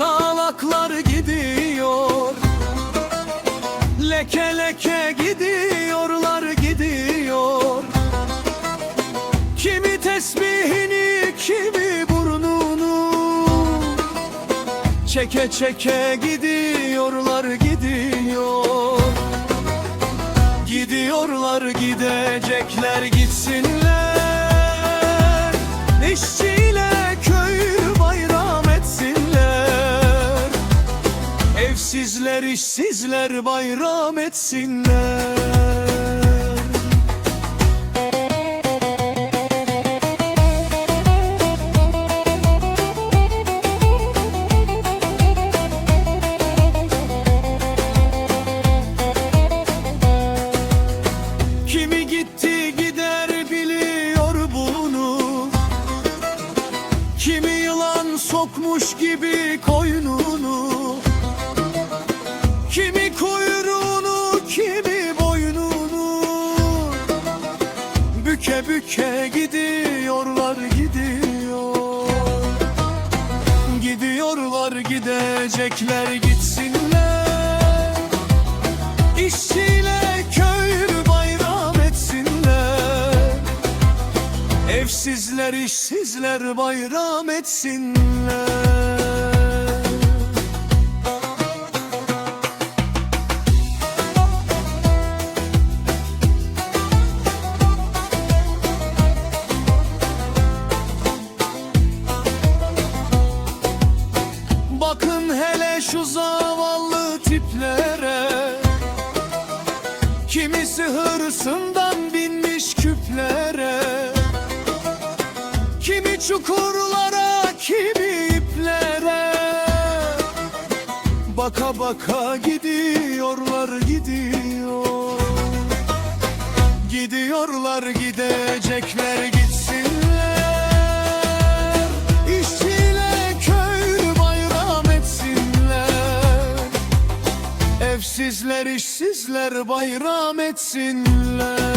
Yapraklar gidiyor. Leke leke gidiyorlar gidiyor. Kimi tesbihini kimi burnunu. Çeke çeke gidiyorlar gidiyor Evsizler işsizler bayram etsinler. Kimi gitti gider biliyor bunu. Kimi yılan sokmuş gibi koynunu Büke büke gidiyorlar gidiyor. Gidiyorlar gidecekler gitsinler. İşçiyle köylü bayram etsinler. Evsizler işsizler bayram etsinler şu zavallı tiplere. Kimisi hırsından binmiş küplere. Kimi çukurlara, kimi iplere. Baka baka gidiyorlar gidiyor. Gidiyorlar gidecekler Evsizler işsizler bayram etsinler